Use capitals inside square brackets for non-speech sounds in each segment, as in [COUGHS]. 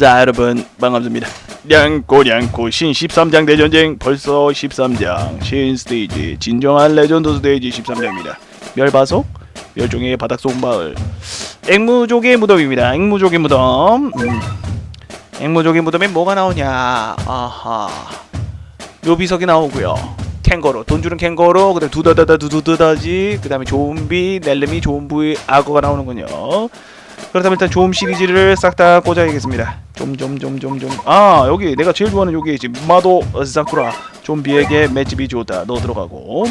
자 여러분 반갑습니다. 량꼬량꼬 신 13장 대전쟁 벌써 13장. 신 스테이지 진정한 레전드 스테이지 13장입니다. 멸바속 멸종의 바닥 속 마을. 앵무족의 무덤입니다. 앵무족의 무덤. 음. 앵무족의 무덤에 뭐가 나오냐? 아하. 묘비석이 나오고요. 캥거루 돈 주는 캥거루 그다음에 두다다다 두두두다지 그다음에 좀비 넬름이 좀비 악어가 나오는군요 그렇다면 일단 좀 시리즈를 싹 다 꽂아야겠습니다. 좀 좀 좀 좀 좀. 아 여기 내가 제일 좋아하는 요게 이제 마도 사쿠라 좀비에게 맷집이 좋다. 넣어 들어가고.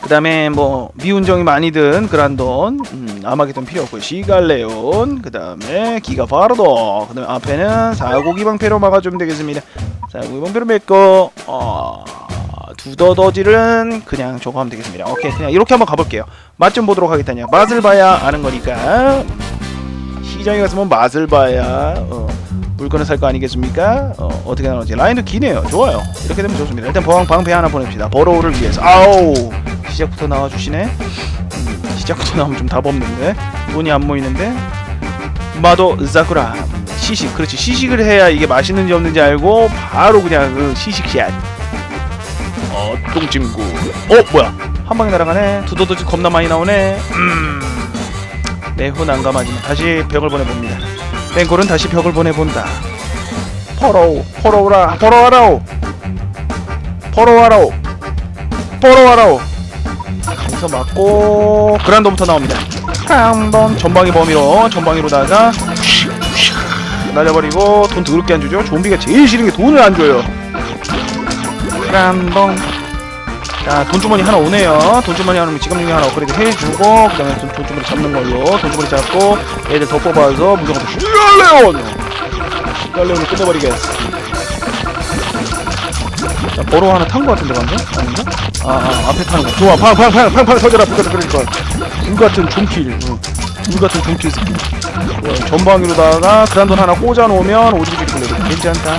그 다음에 뭐 미운정이 많이 든 그란돈, 음, 아마겟돈 필요 없고 시갈레온, 그 다음에 기가파르도, 그 다음에 앞에는 사고기 방패로 막아주면 되겠습니다. 사고기 방패로 맺고, 어, 두더더지는 그냥 저거 하면 되겠습니다. 오케이, 그냥 이렇게 한번 가볼게요. 맛 좀 보도록 하겠다냐. 맛을 봐야 아는 거니까. 시장에 갔으면 맛을 봐야 어, 물건을 살 거 아니겠습니까? 어, 어떻게 나오지? 라인도 기네요. 좋아요. 이렇게 되면 좋습니다. 일단 방, 방패 하나 보냅시다. 버로우를 위해서. 아우 시작부터 나와주시네. 음, 시작부터 나오면 좀 답 없는데 돈이 안 모이는데. 마도 자쿠라 시식 그렇지 시식을 해야 이게 맛있는지 없는지 알고 바로 그냥 그 시식 샷. 어 똥찜구. 어 뭐야? 한 방에 날아가네. 두더더지 겁나 많이 나오네. 음. 매우 난감하지만 다시 벽을 보내봅니다. 뱅골은 다시 벽을 보내본다. 퍼로우, 퍼로우라, 퍼로와라오, 퍼로와라오, 퍼로와라오. 여기서 맞고 그란도부터 나옵니다. 한번 전방위 범위로 전방위로다가 날려버리고 돈 더럽게 안 주죠. 좀비가 제일 싫은 게 돈을 안 줘요. 그란동. 자, 돈주머니 하나 오네요. 돈주머니 하나 오면 지갑용이 하나 업그레이드 해주고, 그 다음에 돈, 돈주머니 잡는 걸로, 돈주머니 잡고, 애들 더 뽑아서 무조건 시갈레온! 시갈레온을 끝내버리겠어. 자, 버로 하나 탄 거 같은데, 방금? 아닌가? 아, 아, 앞에 타는 거. 좋아, 팡, 팡, 팡, 팡, 팡, 터져라, 불같은 그러니까. 불 같은 좀킬. 응. 불 같은 좀킬 스킬. 어, 전방위로다가 그란돈 하나 꽂아놓으면 오지게 플레이. 괜찮다.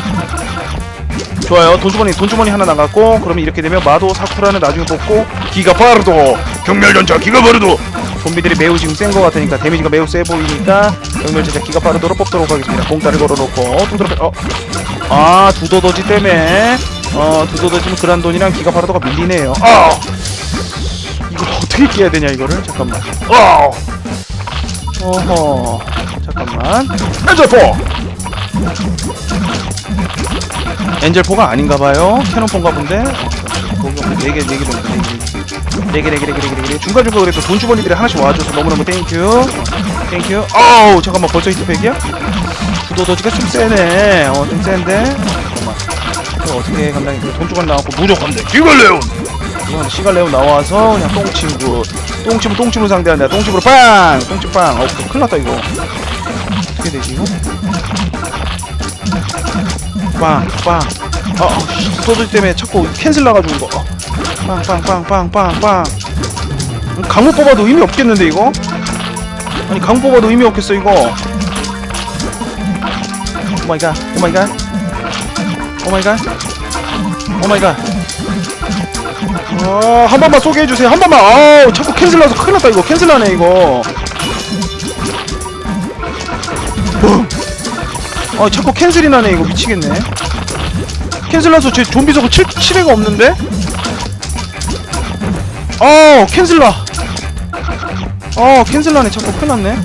좋아요. 돈주머니 돈주머니 하나 나갔고 그러면 이렇게 되면 마도 사쿠라는 나중에 뽑고 기가 파르도 경멸전차 기가 파르도 좀비들이 매우 지금 센거 같으니까 데미지가 매우 세 보이니까 경멸전차 기가 파르도로 뽑도록 하겠습니다. 공짜를 걸어놓고 두드러 어. 아 두더더지 때문에 어 두더더지는 그란돈이랑 기가 파르도가 밀리네요. 아 이걸 어떻게 깨야 되냐 이거를 잠깐만. 아 어허 잠깐만. 엔젤포 엔젤포가 아닌가봐요. 캐논포인가 본데. 거기 네개 네개 정도 네개 네개 네개 네개 네개 중간 중간 그래도 돈 주머니들이 하나씩 와줘서 너무너무 땡큐 땡큐. 어우 잠깐만 벌써 히트팩이야? 두더더지가 좀 세네. 어좀 센데. 잠깐만. 어떻게 감당이 돼? 돈 주머니 나왔고 무조건 돼. 시갈레온. 이건 시갈레온 나와서 그냥 똥친구. 똥친구 똥친구 상대한다. 똥친구로 빵. 똥친 빵. 어 큰일 났다 이거. 어떻게 되지 이거? 빵, 빵. 어, 어, 씨, 소들 때문에 자꾸 캔슬 나가지고 이거. 어. 빵, 빵, 빵, 빵, 빵, 빵. 음, 강무 뽑아도 의미 없겠는데 이거? 아니 강무 뽑아도 의미 없겠어 이거. 오 마이 갓, 오 마이 갓, 오 마이 갓, 오 마이 갓. 아, 한 번만 소개해 주세요. 한 번만. 아우, 자꾸 캔슬 나서 큰일 났다 이거. 캔슬 나네 이거. 아 자꾸 캔슬이 나네 이거 미치겠네 캔슬 나서 제 좀비 저거 7, 7회가 없는데? 어 캔슬 나 어, 캔슬 나네 자꾸 큰일 났네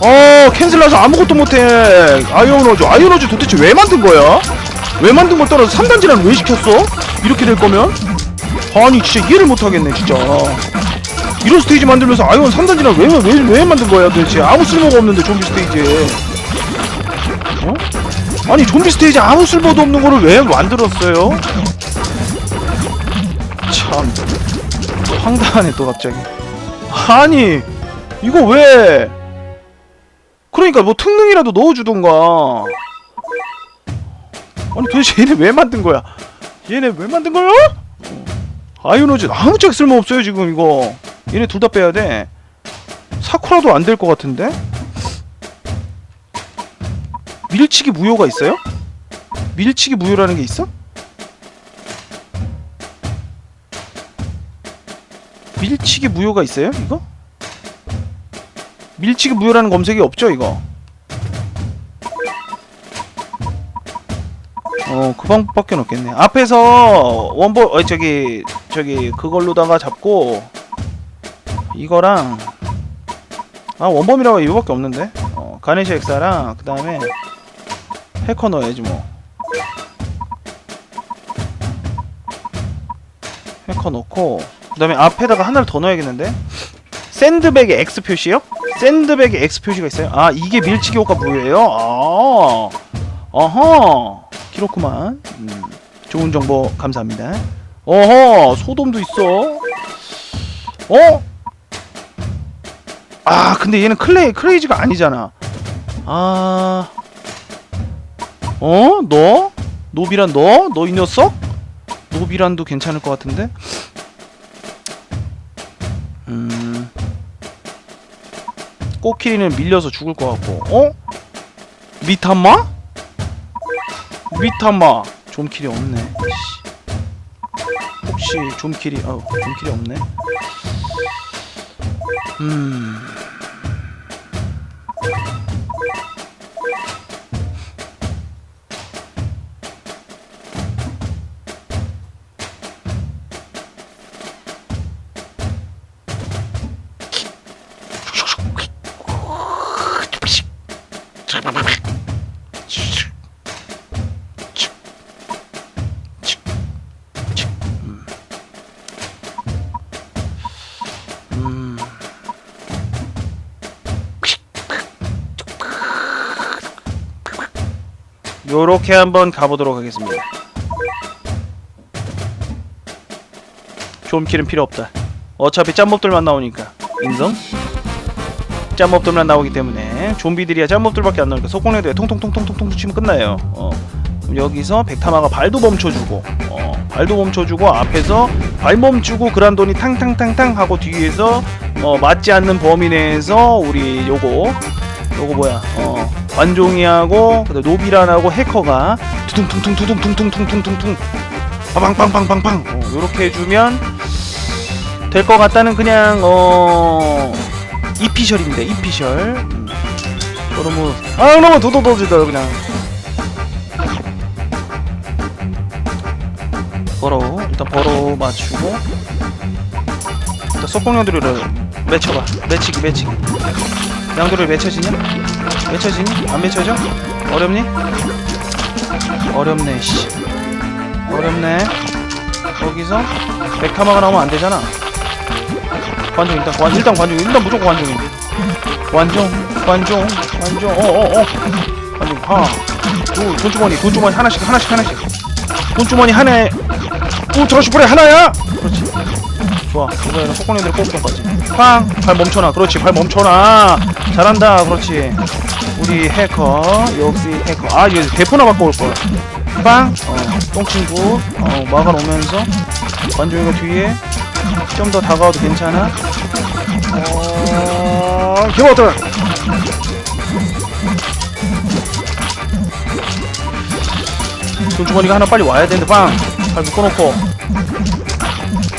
어 캔슬 나서 아무것도 못해 아이오노즈 아이오노즈 도대체 왜 만든 거야? 왜 만든 걸 떠나서 3단지란 왜 시켰어? 이렇게 될 거면? 아니 진짜 이해를 못하겠네 진짜 이런 스테이지 만들면서 아이온 3단지랑 왜, 왜, 왜 만든 거야 도대체? 아무 쓸모가 없는데 좀비 스테이지에. 어? 아니 좀비 스테이지 아무 쓸모도 없는 거를 왜 만들었어요? 참. 황당하네 또 갑자기. 아니 이거 왜? 그러니까 뭐 특능이라도 넣어주던가. 아니 도대체 얘네 왜 만든 거야? 얘네 왜 만든 거야? 아이오노즈 아무짝에 쓸모없어요 지금 이거 얘네 둘 다 빼야 돼. 사쿠라도 안 될 것 같은데? 밀치기 무효가 있어요? 밀치기 무효라는 게 있어? 밀치기 무효가 있어요? 이거? 밀치기 무효라는 검색이 없죠 이거 어 그 방법밖에 없겠네 앞에서 원볼 어 저기 저기 그걸로다가 잡고 이거랑 아 원범이라고 이거밖에 없는데 어 가네시 엑사랑 그 다음에 해커 넣어야지 뭐 해커 넣고 그 다음에 앞에다가 하나를 더 넣어야겠는데 샌드백의 X 표시요? 샌드백의 X 표시가 있어요? 아 이게 밀치기 효과 무효예요? 아 어허 그렇구만 음, 좋은 정보 감사합니다 어허 소돔도 있어 어? 아 근데 얘는 클레이 크레이지가 아니잖아 아 어? 너? 노비란 너? 너 이 녀석? 노비란도 괜찮을 것 같은데? 음 꼬키리는 밀려서 죽을 것 같고 어? 미타마? 미타마 좀킬이 없네 씨. 혹시 좀킬이 어 좀킬이 없네 Hmm. 요렇게 한번 가보도록 하겠습니다. 좀킬은 필요 없다. 어차피 짬몹들만 나오니까 인성. 짬몹들만 나오기 때문에 좀비들이야 짬몹들밖에 안 나오니까 속공내도에 통통통통통통 치면 끝나요. 어. 여기서 백타마가 발도 멈춰주고, 어, 발도 멈춰주고 앞에서 발 멈추고 그란돈이 탕탕탕탕 하고 뒤에서 어, 맞지 않는 범위 내에서 우리 요거 요거 뭐야 어 관종이하고 그다음 노비란하고 해커가 투둥퉁퉁투둥퉁퉁퉁퉁퉁 빵빵빵빵빵. 어, 요렇게 해주면 될 것 같다는 그냥 어 이피셜입니다 이피셜. 음. 너무 아 너무 도도도지다 그냥? 버로 일단 버로 맞추고. 일단 속공룡들을 맺혀봐. 맺히기 맺히기. 양도를 맺혀지냐? 맺혀지니? 안 맺혀져? 어렵니? 어렵네 씨. 어렵네. 여기서 백타마가 나오면 안 되잖아. 관종 일단 관 일단 관종 일단 무조건 관종이 관종 관종 관종 어어어. 관종 하나 둘 돈주머니 돈주머니 하나씩 하나씩 하나씩. 돈주머니 하나에 오 드러시브레 하나야? 그렇지 좋아. 속공룡들을 뽑을 거지 팡발 멈춰놔. 그렇지 발 멈춰놔. 잘한다. 그렇지. 우리 해커. 역시 해커. 아얘 대포나 바꿔 올 거야. 빵 어, 똥친구. 어, 막아 놓으면서 관종이가 뒤에 좀 더 다가와도 괜찮아? 어... 기어들 돈주머니가 하나 빨리 와야 되는데 빵 발 묶어놓고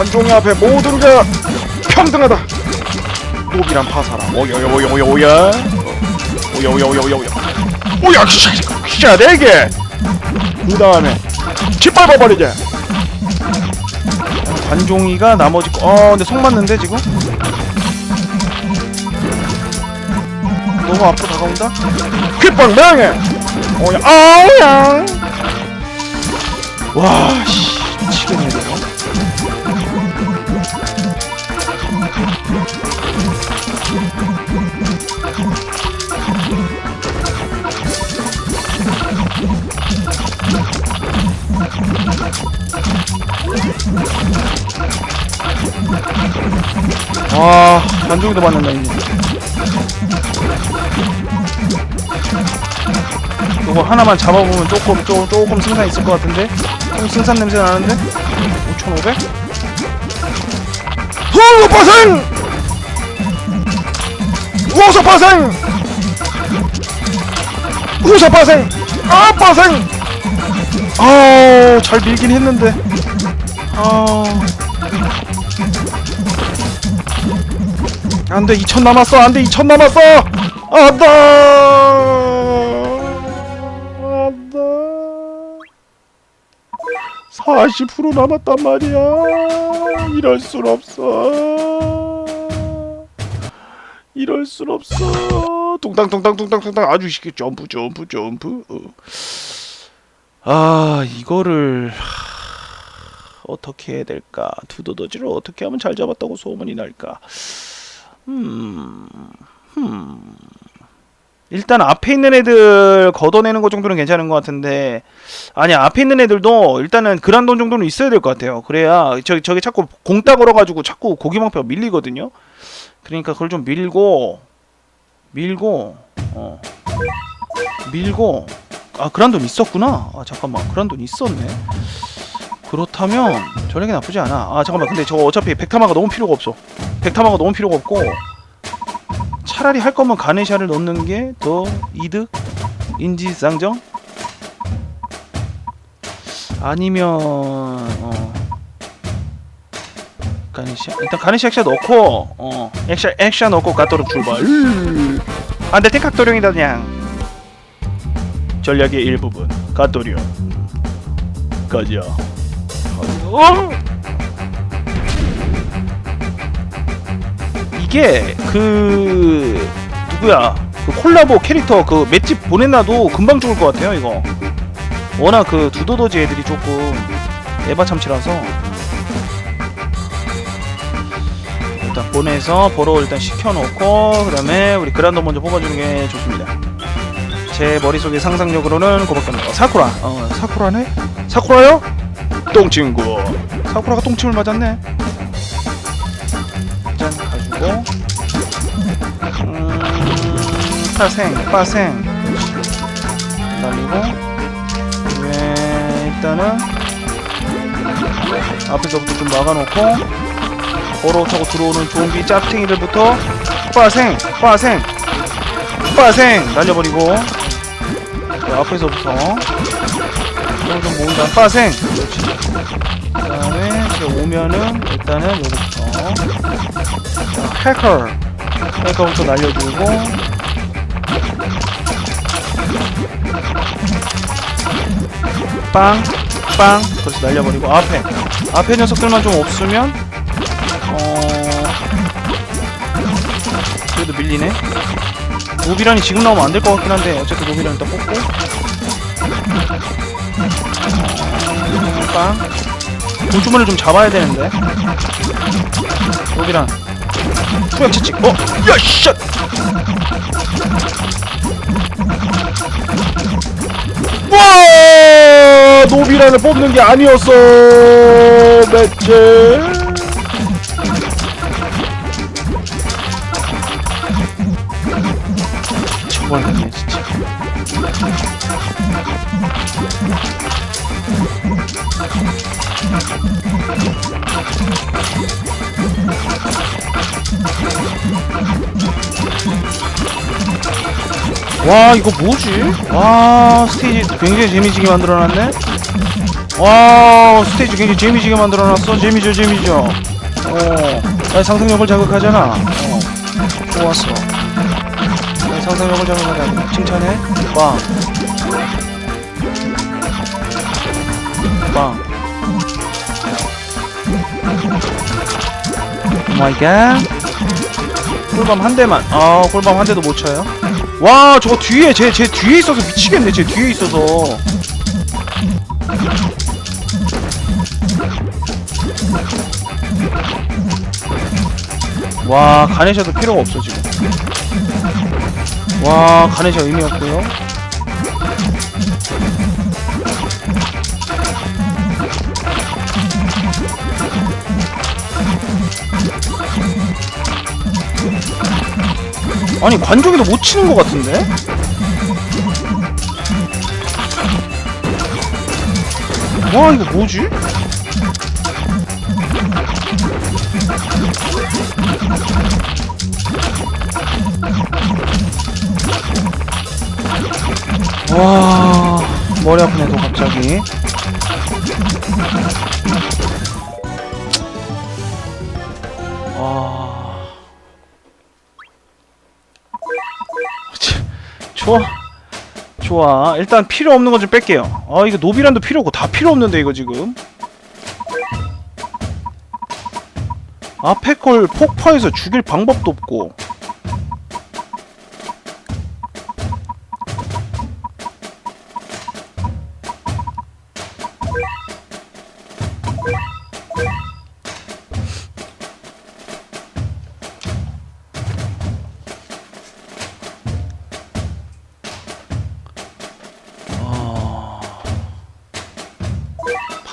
관종이 앞에 모든 게 평등하다. 노비란 파사라. 오야 오야 오야 오야 오야. 오야 오야 오야 오야 오야. 오야 기샤 내게. 그 다음에 짓밟아 버리게. 관종이가 나머지 거. 어 근데 속 맞는데 지금? 너무 앞으로 다가온다? 귓방 명예! 오야 아야! 와 씨, 와, 관중이도 맞는다, 이제. 그거 하나만 잡아보면 조금 조금 조금 승산 있을 것 같은데? 좀 승산 냄새 나는데? 5,500? 후파생! 후사파생! 후사파생! 아파생! 아잘 밀긴 했는데. 아 안돼 2천 남았어 안돼 2천 남았어! 안돼! 안돼! 40% 남았단 말이야. 이럴 순 없어. 이럴 순 없어. 뚱땅뚱땅 아주 쉽게 점프 점프 점프. 어. 아 이거를 하, 어떻게 해야 될까? 두더더지를 어떻게 하면 잘 잡았다고 소문이 날까 음, 음. 일단 앞에 있는 애들 걷어내는 것 정도는 괜찮은 것 같은데 아니 앞에 있는 애들도 일단은 그란돈 정도는 있어야 될 것 같아요. 그래야 저 저기 자꾸 공따 걸어가지고 자꾸 고기망패가 밀리거든요. 그러니까 그걸 좀 밀고 밀고 어 밀고 아 그란돈 있었구나. 아 잠깐만 그란돈 있었네. 그렇다면 저녁에 나쁘지 않아. 아 잠깐만. 근데 저 어차피 백타마가 너무 필요가 없어. 백타마가 너무 필요가 없고 차라리 할 거면 가네샤를 넣는 게 더 이득 인지상정? 아니면 어 가네샤 일단 가네샤 액샤 넣고 어 액샤 액샤 넣고 가도록 출발. 안돼 택각도령이다 그냥. 전략의 일부분. 가도령 가자 어? 이게 그 누구야? 그 콜라보 캐릭터 그 맷집 보내놔도 금방 죽을 것 같아요 이거. 워낙 그 두더더지 애들이 조금 에바 참치라서. 일단 보내서 보러 일단 시켜놓고 그 다음에 우리 그란도 먼저 뽑아주는 게 좋습니다. 제 머릿속의 상상력으로는 그밖에 없네요 사쿠라. 어 사쿠라네? 사쿠라요? 똥친구 사쿠라가 똥침을 맞았네. 짠 가지고. 음, 파생 파생. 날리고. 네, 일단은 앞에서부터 좀 막아놓고 걸어 타고 들어오는 좀비 짭탱이들부터 빠생 빠생 빠생 날려버리고. 그 앞에서부터. 좀, 좀 모은 다음 빠생. 그렇지 그 다음에 이제 오면은 일단은 자, 해커 해커부터 날려주고. 빵, 빵, 그래서 날려버리고. 앞에. 앞에 녀석들만 좀 없으면 어 그래도 밀리네. 노비란이 지금 나오면 안 될 것 같긴 한데 어쨌든 노비란 일단 뽑고. 어, 빵. 돌주머니를 좀 잡아야 되는데 노비란 투약 채찍 어? 야 샷! 와 노비란을 뽑는 게 아니었어 매체 와 이거 뭐지? 와 스테이지 굉장히 재미지게 만들어놨네. 와 스테이지 굉장히 재미지게 만들어놨어. 재미죠 재미죠. 어, 나의 상상력을 자극하잖아. 어, 좋았어. 나의 상상력을 자극하자. 칭찬해. 빵. 빵. 오마이갓. 꿀밤 한 대만. 아 꿀밤 한 대도 못 쳐요. 와 저거 뒤에 제 제 뒤에 있어서 미치겠네 제 뒤에 있어서. 와 가네샤도 필요가 없어 지금. 와 가네샤 의미 없고요 아니 관종이도 못 치는 것 같은데? 와 이거 뭐지? 와 머리 아프네 또 갑자기 좋아. 좋아. 일단 필요 없는 거좀 뺄게요. 아 이거 노비란도 필요 없고 다 필요 없는데 이거 지금. 앞에 걸 폭파해서 죽일 방법도 없고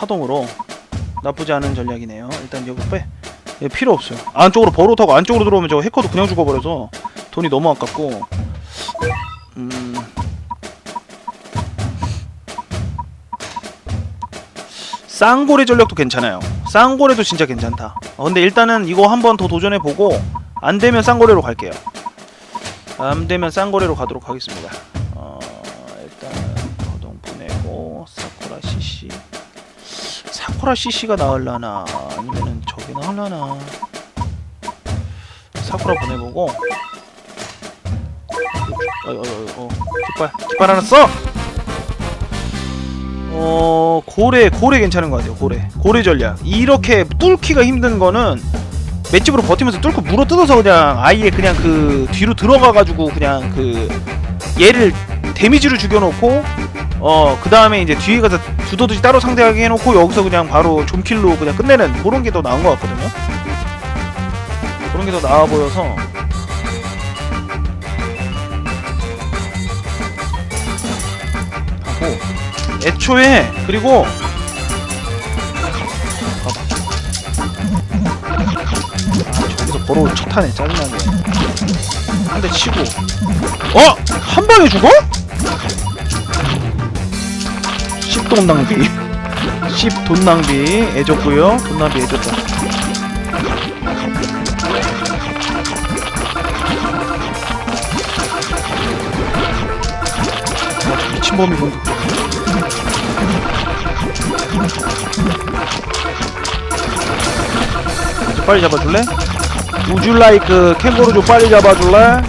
파동으로 나쁘지 않은 전략이네요. 일단 이거 빼. 얘 필요 없어요. 안쪽으로 버로 타고 안쪽으로 들어오면 저거 해커도 그냥 죽어버려서 돈이 너무 아깝고. 음. 쌍고래 전략도 괜찮아요. 쌍고래도 진짜 괜찮다. 어, 근데 일단은 이거 한번 더 도전해 보고 안 되면 쌍고래로 갈게요. 안 되면 쌍고래로 가도록 하겠습니다. 사쿠라 CC가 나을라나 아니면은 저게 나을라나? 사쿠라 보내보고. 어, 어, 어, 어, 깃발 깃발 하나 써! 어 고래 고래 괜찮은 것 같아요 고래. 고래 전략. 이렇게 뚫기가 힘든 거는 맷집으로 버티면서 뚫고 물어 뜯어서 그냥 아예 그냥 그 뒤로 들어가 가지고 그냥 그 얘를 데미지로 죽여놓고 어 그 다음에 이제 뒤에 가서 두더지 따로 상대하게 해놓고 여기서 그냥 바로 좀킬로 그냥 끝내는 그런 게 더 나은 것 같거든요 그런 게 더 나아 보여서 하고 애초에 그리고 저기서 버로 첫 타네 짜증나게 한 대 치고 어? 한 방에 죽어? 10돈 낭비 10돈 낭비 애줬고요 돈 낭비 애줬다 아, 저 미친범이 본다 이제 빨리 잡아줄래? 우주 라이크 캥거루 좀 빨리 잡아줄래?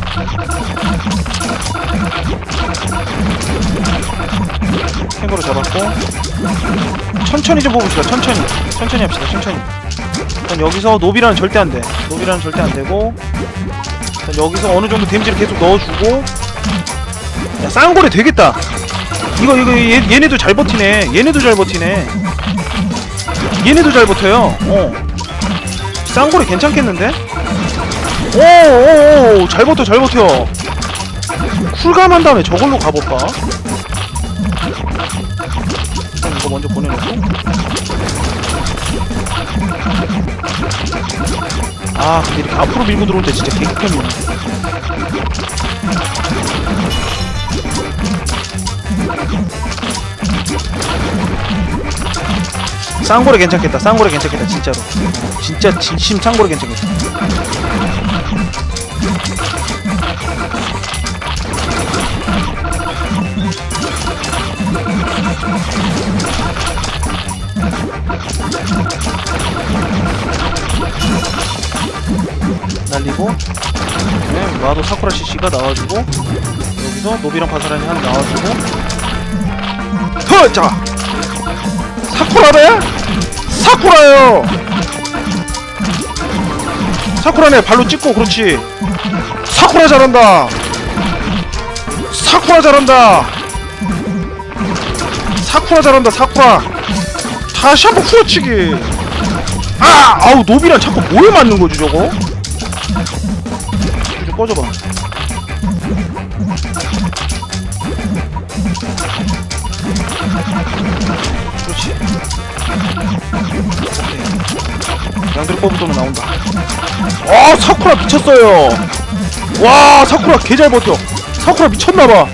캥거루 잡았고 천천히 좀 뽑읍시다. 천천히. 천천히 합시다. 천천히. 일단 여기서 노비라는 절대 안돼. 노비라는 절대 안되고 일단 여기서 어느 정도 데미지를 계속 넣어주고. 야 쌍고래 되겠다. 이거 이거 얘, 얘네도 잘 버티네. 얘네도 잘 버티네. 얘네도 잘 버텨요. 어. 쌍고래 괜찮겠는데? 오오오. 잘 버텨 잘 버텨. 쿨감한 다음에 저걸로 가볼까? 이거 먼저 보내놓고. 아 근데 이렇게 앞으로 밀고 들어올 때 진짜 개극혐이네. 쌍고래 괜찮겠다. 쌍고래 괜찮겠다 진짜로. 진짜 진심 쌍고래 괜찮겠다 네, 마도 사쿠라 CC가 나와주고 여기서 노비랑 바사란이 하나 나와주고. 허자! 사쿠라네? 사쿠라요! 사쿠라네 발로 찍고 그렇지. 사쿠라 잘한다! 사쿠라 잘한다! 사쿠라 잘한다 사쿠라! 다시 한번 후려치기! 아! 아우 노비랑 자꾸 뭐에 맞는 거지 저거? 좀 꺼져봐. 그렇지? 양들 뽑으면 나온다. 아 사쿠라 미쳤어요. 와 사쿠라 개 잘 버텨. 사쿠라 미쳤나봐.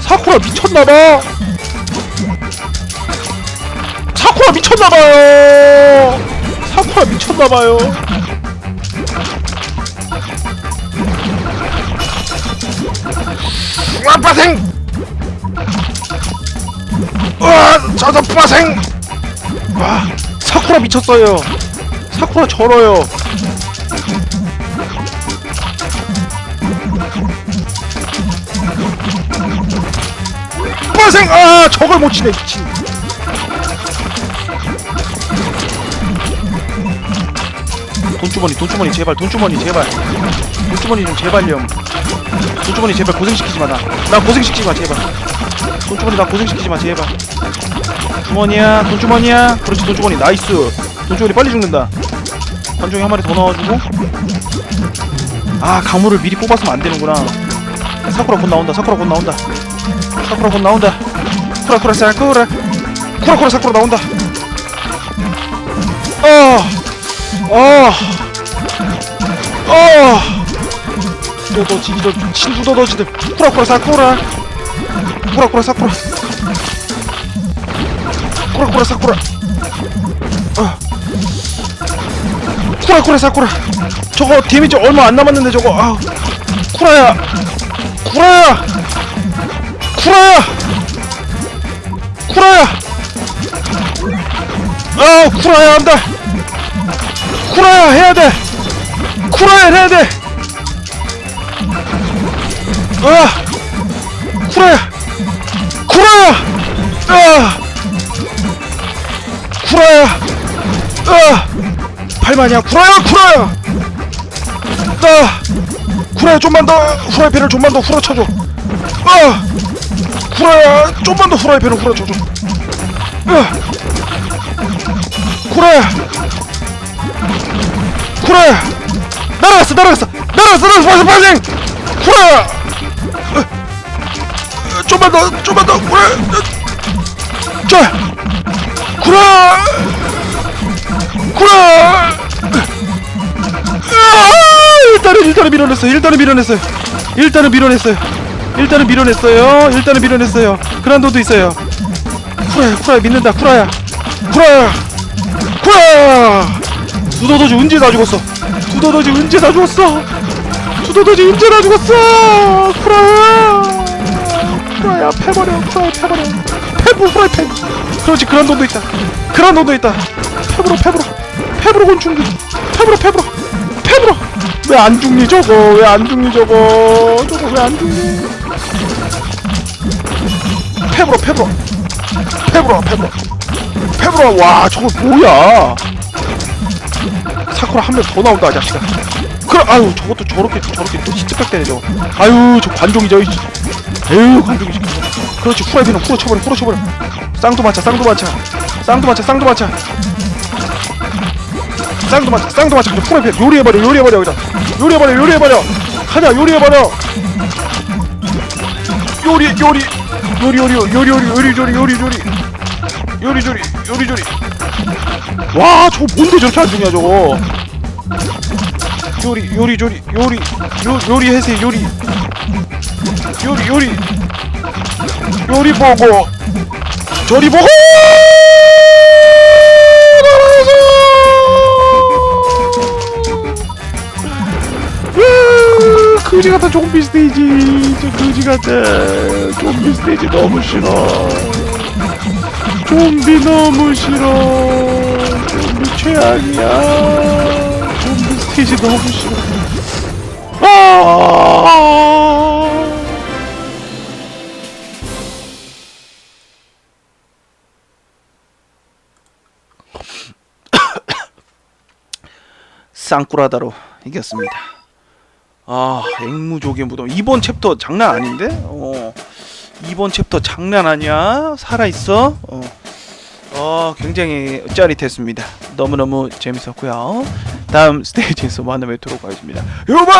사쿠라 미쳤나봐. 사쿠라 미쳤나봐요. 사쿠라 미쳤나봐요 와 빠생! 와 저저 빠생! 와 사쿠라 미쳤어요. 사쿠라 절어요. 빠생! 아 저걸 못 치네 미친. 돈주머니 돈주머니 제발 돈주머니 제발. 돈주머니 좀 제발요 돈주머니 제발 고생시키지 마 나. 나 고생시키지 마 제발. 돈주머니 나 고생시키지 마 제발. 주머니야 돈주머니야. 그렇지 돈주머니. 나이스. 돈주머니 빨리 죽는다. 관종이 한 마리 더 넣어주고. 아 강물을 미리 뽑았으면 안 되는구나. 사쿠라 곧 나온다 사쿠라 곧 나온다. 사쿠라 곧 나온다. 쿠라 쿠라 사쿠라. 쿠라 쿠라 사쿠라 나온다. 어 어 어 두더지들 친두더지들. 쿠라 쿠라 사쿠라 쿠라 쿠라 사쿠라 쿠라 쿠라 사쿠라 어. 쿠라 쿠라 사쿠라 저거 데미지 얼마 안 남았는데 저거. 아 쿠라야. 쿠라야. 쿠라야. 쿠라야. 아 쿠라야 한다. 쿠라야 해야 돼. 쿠라야 해야 돼 아, 쿠라야, 쿠라야, 아, 쿠라야, 아, 팔만이야, 쿠라야, 쿠라야, 아, 쿠라야 좀만 더 후라이팬을 좀만 더 후려쳐줘, 아, 쿠라야 좀만 더 후라이팬을 후려쳐줘, 아, 쿠라야, 쿠라야, 날아갔어, 날아갔어, 날아갔어, 날아갔어, 빨리, 쿠라야. 좀만 더, 좀만 더, 그래. 자, 그래, 그래. 아, 일단은 일단은 밀어냈어요. 일단은 밀어냈어요. 일단은 밀어냈어요. 일단은 밀어냈어요. 일단은 밀어냈어요. 그란도도 있어요. 쿠라야, 쿠라야 믿는다. 쿠라야, 쿠라야, 쿠라야. 두더더지 은재 다 죽었어. 두더더지 은재 다 죽었어. 두더더지 은재 다 죽었어. 쿠라야. 프라야 패버려 프라야 패버려 패브 프라이팬 그렇지 그란돈도 있다. 그란돈도 있다. 패브로 패브로. 패브로 곤충들 패브로 패브로. 패브로. 왜 안 죽니 저거? 왜 안 죽니 저거? 저거 왜 안 죽니? 패브로 패브로. 패브로 패브로. 패브로. 와 저거 뭐야? 사쿠라 한 명 더 나온다 아저씨가 그래 아유 저것도 저렇게 저렇게 또 시트백 되네 저거 아유 저 관종이죠. 이 에휴 관종이 그렇지 후라이팬은 후려 쳐버려 후려 쳐버려. 쌍도 맞차 쌍도 맞차 쌍도 맞차 쌍도 맞차 쌍도 맞차 쌍도 그냥 후라이팬 요리해버려 요리해버려 여기다. 요리해버려 요리해버려. 가자 요리해버려. 요리 요리. 요리 요리 요리 요리 요리 요리 요리 요리 요리. 요리 요리 요리 요리. 와 저거 뭔데 저렇게 안 죽냐 저거 요리 요리 요리 요리 요 요리 해세 요리. 요리 요리. 요리 보고. 저리 보고! 으, 그지 같은 좀비 스테이지. 저 그지 같은 좀비 스테이지 너무 싫어. 좀비 너무 싫어. 좀비 최악이야 스테이지 너무 싫어 아 [COUGHS] 쌍꾸라다로 이겼습니다. 아 앵무족의 무덤 이번 챕터 장난 아닌데? 어 이번 챕터 장난 아니야? 살아 있어? 어. 어 굉장히 짜릿했습니다. 너무 너무 재밌었고요. 다음 스테이지에서 만나 뵙도록 하겠습니다. 여러분